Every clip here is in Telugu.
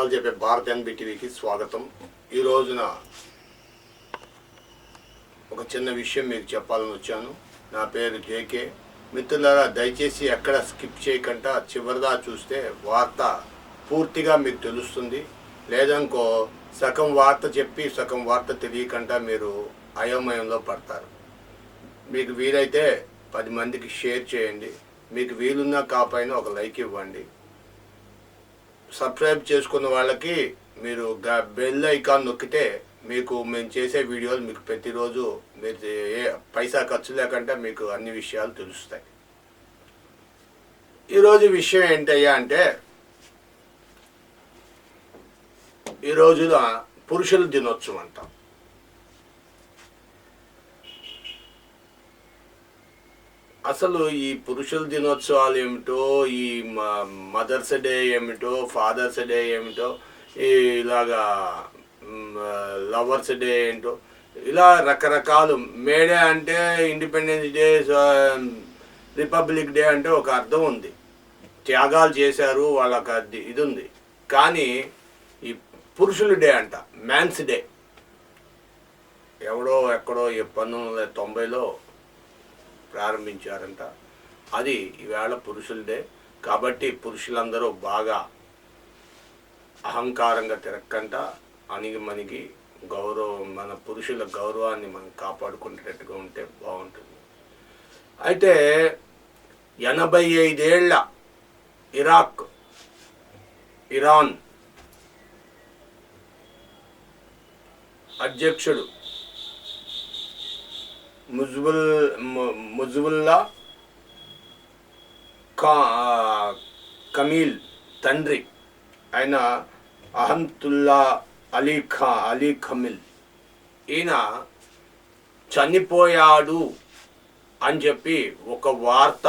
నిజాలు చెప్పే భారత్ ఎన్బిటీవీకి స్వాగతం. ఈ రోజున ఒక చిన్న విషయం మీకు చెప్పాలని వచ్చాను. నా పేరు జేకే మిత్రులారా దయచేసి ఎక్కడ స్కిప్ చేయకుండా చివరిదా చూస్తే వార్త పూర్తిగా మీకు తెలుస్తుంది. లేదనుకో సగం వార్త చెప్పి సగం వార్త తెలియకుండా మీరు అయోమయంలో పడతారు. మీకు వీలైతే పది మందికి షేర్ చేయండి. మీకు వీలున్నా కాపైన ఒక లైక్ ఇవ్వండి. సబ్స్క్రైబ్ చేసుకున్న వాళ్ళకి మీరు గ- బెల్ ఐకాన్ నొక్కితే మీకు మేము చేసే వీడియోలు మీకు ప్రతిరోజు మీరు ఏ పైసా ఖర్చు లేకుండా మీకు అన్ని విషయాలు తెలుస్తాయి. ఈరోజు విషయం ఏంటయ్యా అంటే ఈ రోజున పురుషుల దినోత్సవం అంటాం. అసలు ఈ పురుషుల దినోత్సవాలు ఏమిటో ఈ మదర్స్ డే ఏమిటో ఫాదర్స్ డే ఏమిటో ఈ ఇలాగా లవర్స్ డే ఏంటో ఇలా రకరకాలు. మేడే అంటే ఇండిపెండెన్స్ డే రిపబ్లిక్ డే అంటే ఒక అర్థం ఉంది. త్యాగాలు చేశారు వాళ్ళకి అది ఇది ఉంది కానీ ఈ పురుషుల డే అంట మ్యాన్స్ డే. ఎవడో ఎక్కడో ఈ పంతొమ్మిది వందల తొంభైలో ప్రారంభించారంట. అది ఈవేళ పురుషుల డే కాబట్టి పురుషులందరూ బాగా అహంకారంగా తిరక్కంట. అనిగి మనకి గౌరవం మన పురుషుల గౌరవాన్ని మనం కాపాడుకునేటట్టుగా ఉంటే బాగుంటుంది. అయితే ఎనభై ఐదేళ్ళ ఇరాక్ ఇరాన్ అధ్యక్షుడు ముజ్బుల్ ము- కా కమీల్ తండ్రి ఆయన అహంతుల్లా అలీ ఖా అలీ ఖమిల్ ఈయన చనిపోయాడు అని చెప్పి ఒక వార్త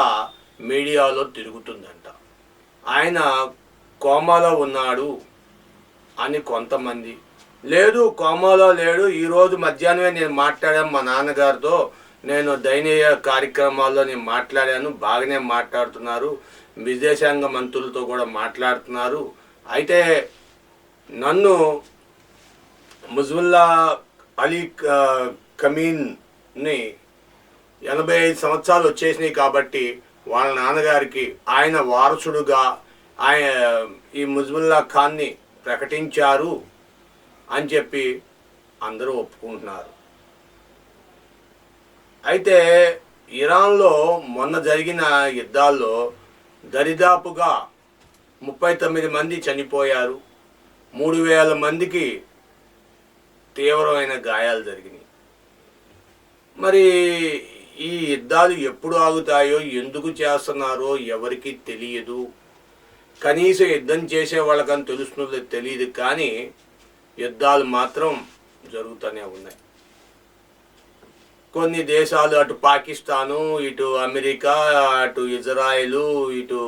మీడియాలో తిరుగుతుందంట. ఆయన కోమాలో ఉన్నాడు అని కొంతమంది లేదు కోమాలో లేడు. ఈరోజు మధ్యాహ్నమే నేను మాట్లాడాను మా నాన్నగారితో. నేను దైనీయ కార్యక్రమాల్లో నేను మాట్లాడాను. బాగానే మాట్లాడుతున్నారు. విదేశాంగ మంత్రులతో కూడా మాట్లాడుతున్నారు. అయితే నన్ను ముజుల్లా అలీ కమీన్ని ఎనభై ఐదు సంవత్సరాలు వచ్చేసినాయి కాబట్టి వాళ్ళ నాన్నగారికి ఆయన వారసుడుగా ఆయన ఈ ముజుల్లా ఖాన్ని ప్రకటించారు. అని చెప్పి అందరూ ఒప్పుకుంటున్నారు. అయితే ఇరాన్లో మొన్న జరిగిన యుద్ధాల్లో దరిదాపుగా ముప్పై తొమ్మిది మంది చనిపోయారు. మూడు వేల మందికి తీవ్రమైన గాయాలు జరిగినాయి. మరి ఈ యుద్ధాలు ఎప్పుడు ఆగుతాయో ఎందుకు చేస్తున్నారో ఎవరికి తెలియదు. కనీసం యుద్ధం చేసే వాళ్ళకని తెలుస్తున్నది తెలియదు కానీ యుద్ధాలు మాత్రం జరుగుతూనే ఉన్నాయి. కొన్ని దేశాలు అటు పాకిస్తాను ఇటు అమెరికా అటు ఇజ్రాయిలు ఇటు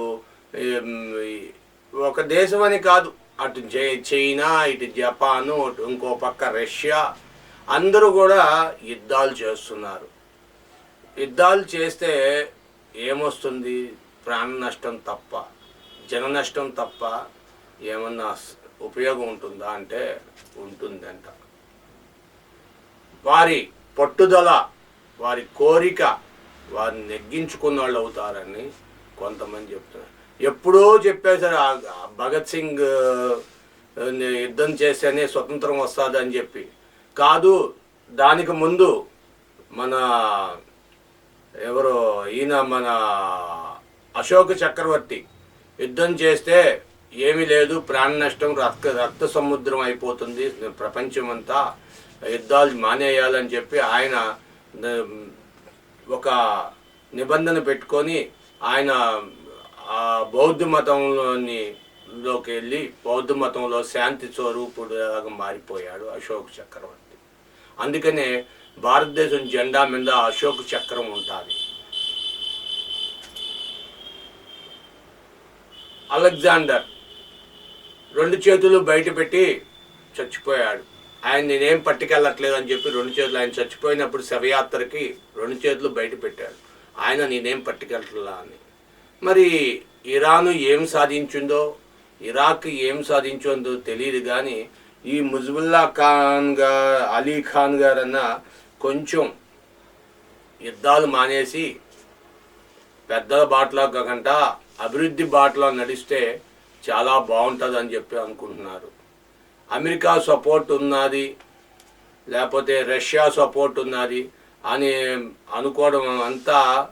ఒక దేశం అని కాదు. అటు చైనా ఇటు జపాను అటు ఇంకో పక్క రష్యా. అందరూ కూడా యుద్ధాలు చేస్తున్నారు. యుద్ధాలు చేస్తే ఏమొస్తుంది? ప్రాణ నష్టం తప్ప జన నష్టం తప్ప ఏమన్నా ఉపయోగం ఉంటుందా అంటే ఉంటుందంట. వారి పట్టుదల వారి కోరిక వారిని నెగ్గించుకున్న వాళ్ళు అవుతారని కొంతమంది చెప్తున్నారు. ఎప్పుడో చెప్పేశారు భగత్ సింగ్ యుద్ధం చేస్తేనే స్వతంత్రం వస్తుందని చెప్పి. కాదు దానికి ముందు మన ఎవరు ఈయన మన అశోక చక్రవర్తి యుద్ధం చేస్తే ఏమీ లేదు ప్రాణ నష్టం రక్త రక్త సముద్రం అయిపోతుంది. ప్రపంచమంతా యుద్ధాలు మానేయాలని చెప్పి ఆయన ఒక నిబంధన పెట్టుకొని ఆయన ఆ బౌద్ధ మతంలోని లోకి వెళ్ళి బౌద్ధ మతంలో శాంతి స్వరూపుడుగా మారిపోయాడు అశోక్ చక్రవర్తి. అందుకనే భారతదేశం జెండా మీద అశోక్ చక్రం ఉంటుంది అలెగ్జాండర్ రెండు చేతులు బయట పెట్టి చచ్చిపోయాడు. ఆయన నేనేం పట్టుకెళ్ళట్లేదు అని చెప్పి రెండు చేతులు ఆయన చచ్చిపోయినప్పుడు శవయాత్రకి రెండు చేతులు బయట పెట్టాడు. ఆయన నేనేం పట్టుకెళ్ళట్లా అని. మరి ఇరాను ఏం సాధించిందో ఇరాక్ ఏం సాధించిందో తెలియదు కానీ ఈ ముజబుల్లా ఖాన్ గారు అలీ ఖాన్ గారన్న కొంచెం యుద్ధాలు మానేసి పెద్దల బాటలో కాకుండా అభివృద్ధి బాటలో నడిస్తే చాలా బాగుంటుంది అని చెప్పి అనుకుంటున్నారు. అమెరికా సపోర్ట్ ఉన్నది లేకపోతే రష్యా సపోర్ట్ ఉన్నది అని అనుకోవడం అంతా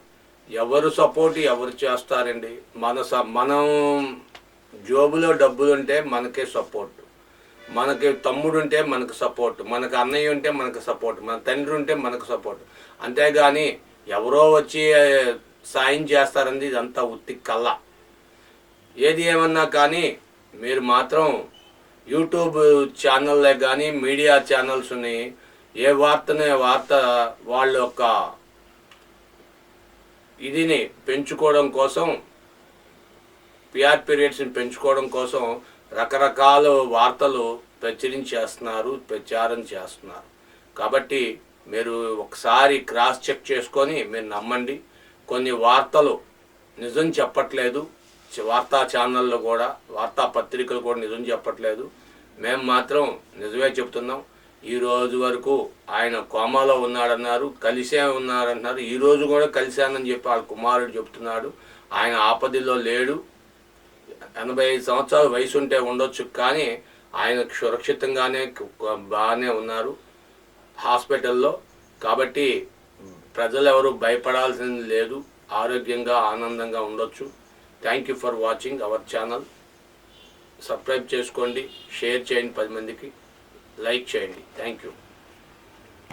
ఎవరు సపోర్ట్ ఎవరు చేస్తారండి? మన స మనం జోబులో డబ్బులు ఉంటే మనకే సపోర్ట్. మనకి తమ్ముడు ఉంటే మనకు సపోర్ట్. మనకు అన్నయ్య ఉంటే మనకు సపోర్ట్. మన తండ్రి ఉంటే మనకు సపోర్ట్. అంతేగాని ఎవరో వచ్చి సాయం చేస్తారండి ఇదంతా ఉత్తి కళ్ళ ఏది ఏమన్నా కానీ మీరు మాత్రం యూట్యూబ్ ఛానల్లే కానీ మీడియా ఛానల్స్ని ఏ వార్తనే వార్త వాళ్ళ యొక్క ఇదిని పెంచుకోవడం కోసం పిఆర్ పీరియడ్స్ని పెంచుకోవడం కోసం రకరకాల వార్తలు ప్రచురించేస్తున్నారు ప్రచారం చేస్తున్నారు. కాబట్టి మీరు ఒకసారి క్రాస్ చెక్ చేసుకొని మీరు నమ్మండి. కొన్ని వార్తలు నిజం చెప్పట్లేదు. వార్తా ఛానళ్ళు కూడా వార్తా పత్రికలు కూడా నిజం చెప్పట్లేదు. మేము మాత్రం నిజమే చెప్తున్నాం. ఈ రోజు వరకు ఆయన కోమాలో ఉన్నాడన్నారు కలిసే ఉన్నారంటున్నారు. ఈ రోజు కూడా కలిశానని చెప్పి వాళ్ళ కుమారుడు చెప్తున్నాడు. ఆయన ఆపదిలో లేడు. ఎనభై ఐదు సంవత్సరాల వయసు ఉంటే ఉండొచ్చు కానీ ఆయన సురక్షితంగానే బాగానే ఉన్నారు. హాస్పిటల్లో కాబట్టి ప్రజలు ఎవరు భయపడాల్సింది లేదు. ఆరోగ్యంగా ఆనందంగా ఉండొచ్చు. Thank you for watching our channel subscribe చేసుకోండి షేర్ చేయండి పది మందికి. లైక్ చేయండి. Thank you